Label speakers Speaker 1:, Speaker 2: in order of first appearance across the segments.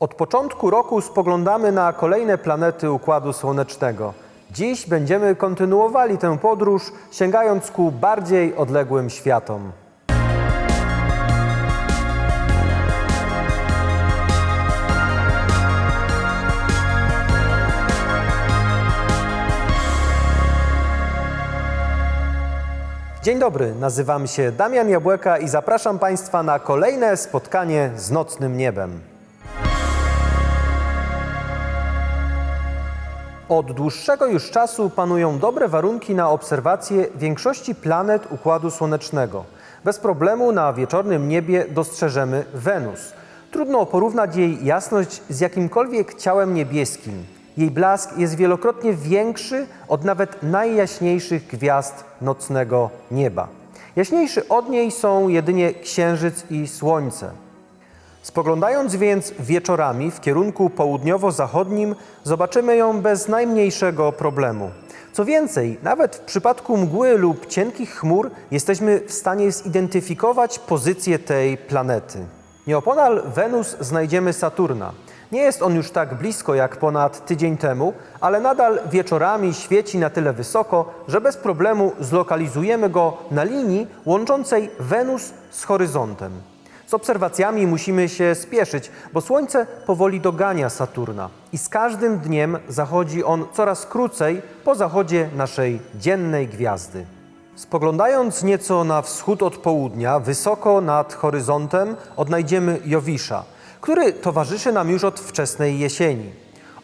Speaker 1: Od początku roku spoglądamy na kolejne planety Układu Słonecznego. Dziś będziemy kontynuowali tę podróż, sięgając ku bardziej odległym światom. Dzień dobry, nazywam się Damian Jabłeka i zapraszam Państwa na kolejne spotkanie z nocnym niebem. Od dłuższego już czasu panują dobre warunki na obserwację większości planet Układu Słonecznego. Bez problemu na wieczornym niebie dostrzeżemy Wenus. Trudno porównać jej jasność z jakimkolwiek ciałem niebieskim. Jej blask jest wielokrotnie większy od nawet najjaśniejszych gwiazd nocnego nieba. Jaśniejszy od niej są jedynie Księżyc i Słońce. Spoglądając więc wieczorami w kierunku południowo-zachodnim, zobaczymy ją bez najmniejszego problemu. Co więcej, nawet w przypadku mgły lub cienkich chmur jesteśmy w stanie zidentyfikować pozycję tej planety. Nieopodal Wenus znajdziemy Saturna. Nie jest on już tak blisko jak ponad tydzień temu, ale nadal wieczorami świeci na tyle wysoko, że bez problemu zlokalizujemy go na linii łączącej Wenus z horyzontem. Z obserwacjami musimy się spieszyć, bo Słońce powoli dogania Saturna i z każdym dniem zachodzi on coraz krócej po zachodzie naszej dziennej gwiazdy. Spoglądając nieco na wschód od południa, wysoko nad horyzontem odnajdziemy Jowisza, który towarzyszy nam już od wczesnej jesieni.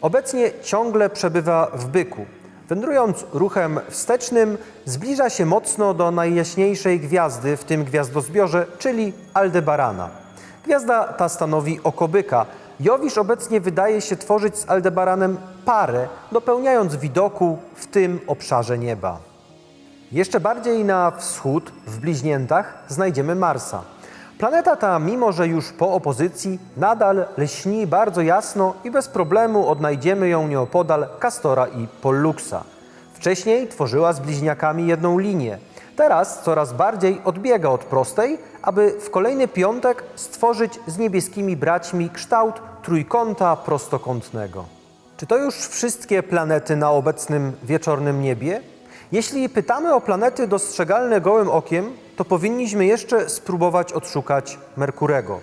Speaker 1: Obecnie ciągle przebywa w byku. Wędrując ruchem wstecznym, zbliża się mocno do najjaśniejszej gwiazdy w tym gwiazdozbiorze, czyli Aldebarana. Gwiazda ta stanowi oko byka. Jowisz obecnie wydaje się tworzyć z Aldebaranem parę, dopełniając widoku w tym obszarze nieba. Jeszcze bardziej na wschód, w bliźniętach, znajdziemy Marsa. Planeta ta, mimo że już po opozycji, nadal lśni bardzo jasno i bez problemu odnajdziemy ją nieopodal Castora i Polluxa. Wcześniej tworzyła z bliźniakami jedną linię. Teraz coraz bardziej odbiega od prostej, aby w kolejny piątek stworzyć z niebieskimi braćmi kształt trójkąta prostokątnego. Czy to już wszystkie planety na obecnym wieczornym niebie? Jeśli pytamy o planety dostrzegalne gołym okiem, to powinniśmy jeszcze spróbować odszukać Merkurego.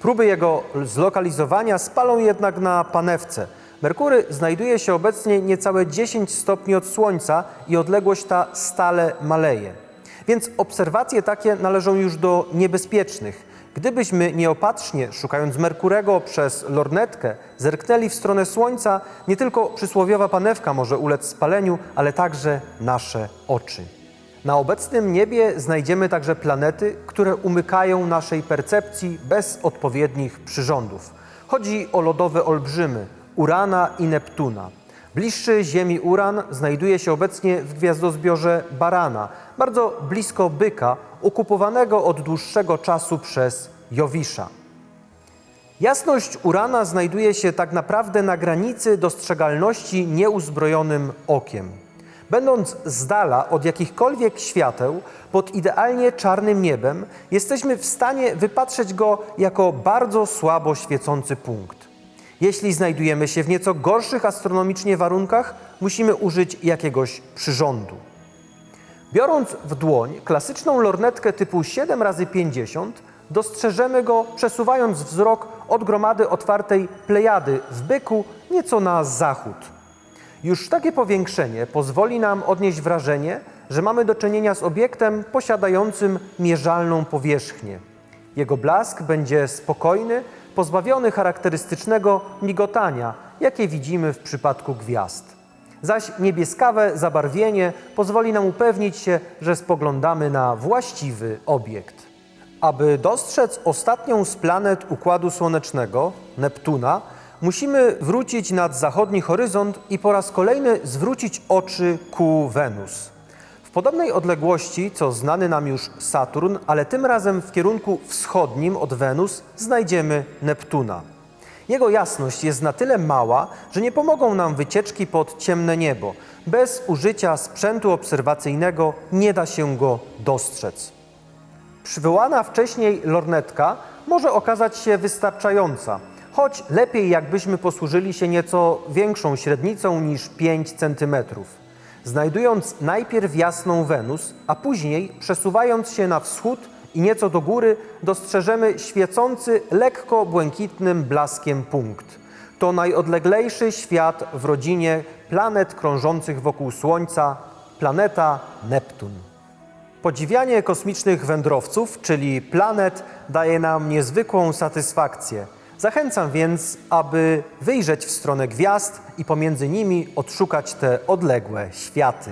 Speaker 1: Próby jego zlokalizowania spalą jednak na panewce. Merkury znajduje się obecnie niecałe 10 stopni od Słońca i odległość ta stale maleje. Więc obserwacje takie należą już do niebezpiecznych. Gdybyśmy nieopatrznie, szukając Merkurego przez lornetkę, zerknęli w stronę Słońca, nie tylko przysłowiowa panewka może ulec spaleniu, ale także nasze oczy. Na obecnym niebie znajdziemy także planety, które umykają naszej percepcji bez odpowiednich przyrządów. Chodzi o lodowe olbrzymy Urana i Neptuna. Bliższy Ziemi Uran znajduje się obecnie w gwiazdozbiorze Barana, bardzo blisko Byka, okupowanego od dłuższego czasu przez Jowisza. Jasność Urana znajduje się tak naprawdę na granicy dostrzegalności nieuzbrojonym okiem. Będąc z dala od jakichkolwiek świateł, pod idealnie czarnym niebem, jesteśmy w stanie wypatrzeć go jako bardzo słabo świecący punkt. Jeśli znajdujemy się w nieco gorszych astronomicznie warunkach, musimy użyć jakiegoś przyrządu. Biorąc w dłoń klasyczną lornetkę typu 7x50, dostrzeżemy go przesuwając wzrok od gromady otwartej plejady w byku nieco na zachód. Już takie powiększenie pozwoli nam odnieść wrażenie, że mamy do czynienia z obiektem posiadającym mierzalną powierzchnię. Jego blask będzie spokojny, pozbawiony charakterystycznego migotania, jakie widzimy w przypadku gwiazd. Zaś niebieskawe zabarwienie pozwoli nam upewnić się, że spoglądamy na właściwy obiekt. Aby dostrzec ostatnią z planet Układu Słonecznego, Neptuna, musimy wrócić nad zachodni horyzont i po raz kolejny zwrócić oczy ku Wenus. W podobnej odległości, co znany nam już Saturn, ale tym razem w kierunku wschodnim od Wenus, znajdziemy Neptuna. Jego jasność jest na tyle mała, że nie pomogą nam wycieczki pod ciemne niebo. Bez użycia sprzętu obserwacyjnego nie da się go dostrzec. Przywołana wcześniej lornetka może okazać się wystarczająca. Choć lepiej jakbyśmy posłużyli się nieco większą średnicą niż 5 cm. Znajdując najpierw jasną Wenus, a później przesuwając się na wschód i nieco do góry, dostrzeżemy świecący lekko błękitnym blaskiem punkt. To najodleglejszy świat w rodzinie planet krążących wokół Słońca, planeta Neptun. Podziwianie kosmicznych wędrowców, czyli planet, daje nam niezwykłą satysfakcję. Zachęcam więc, aby wyjrzeć w stronę gwiazd i pomiędzy nimi odszukać te odległe światy.